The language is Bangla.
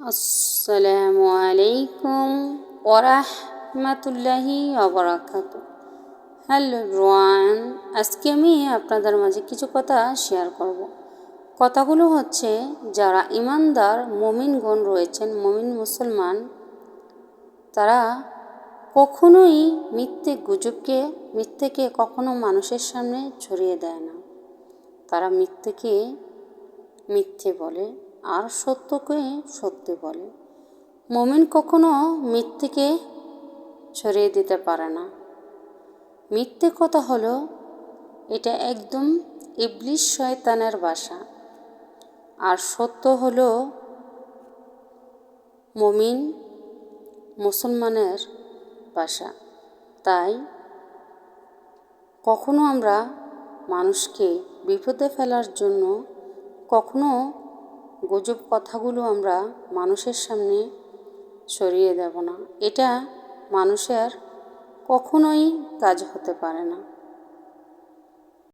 আসসালামু আলাইকুম ওরহমতুল্লাহি অবরাকাত হ্যালো রোয়ান আজকে আমি আপনাদের মাঝে কিছু কথা শেয়ার করব। কথাগুলো হচ্ছে, যারা ইমানদার মমিনগণ রয়েছেন, মমিন মুসলমান, তারা কখনোই মিথ্যে গুজবকে, মিথ্যেকে কখনো মানুষের সামনে ছড়িয়ে দেয় না। তারা মিথ্যেকে মিথ্যে বলে। আর সত্যকে সত্যি বলে। মমিন কখনো মিথ্যেকে ছড়িয়ে দিতে পারে না। মিথ্যে কথা হলো, এটা একদম ইবলিশ শয়তানের বাসা আর সত্য হলো, মমিন মুসলমানের বাসা তাই কখনো আমরা মানুষকে বিপদে ফেলার জন্য কখনো গুজব কথাগুলো আমরা মানুষের সামনে সরিয়ে দেব না। এটা মানুষের কখনোই কাজ হতে পারে না।